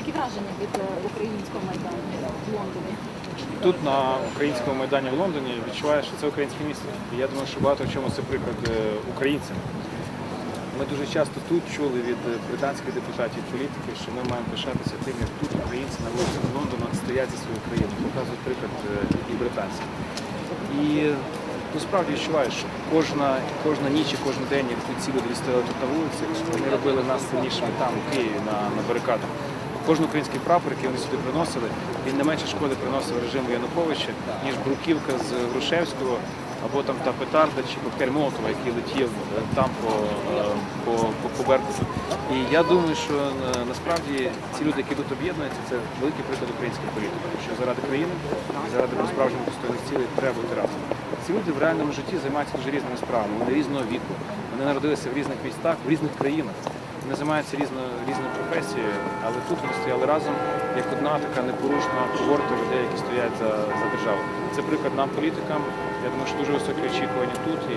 Які враження від е, українського майдану в Лондоні? Тут на українському майдані в Лондоні відчуваєш, що це українське місто. І я думаю, що багато в чому це приклад е, українцям. Ми дуже часто тут чули від е, британських депутатів, політиків, що ми маємо пишатися тим, як тут українці на вулицях Лондона стоять за свою країну, показують приклад і британців. І ну, справді відчуваєш, що кожна, кожна ніч і кожен день, як ці люди стояли тут на вулицях, вони робили нас сильнішими там, у Києві, на, на барикадах. Кожен український прапор, який вони сюди приносили, він не менше шкоди приносив режиму Януковича, ніж бруківка з Грушевського або там та петарда чи коктейль Молотова, який летів е, там по, е, по, по, по Беркуту. І я думаю, що е, насправді ці люди, які тут об'єднуються, це великий приклад української політики, що заради країни і заради справжніх достойних цілей треба бути разом. Ці люди в реальному житті займаються дуже різними справами, вони різного віку, вони народилися в різних містах, в різних країнах. Вони займаються різно, різною професією, але тут вони стояли разом як одна така непорушна когорта людей, які стоять за, за державу. Це приклад нам, політикам. Я думаю, що дуже високі очікування тут, і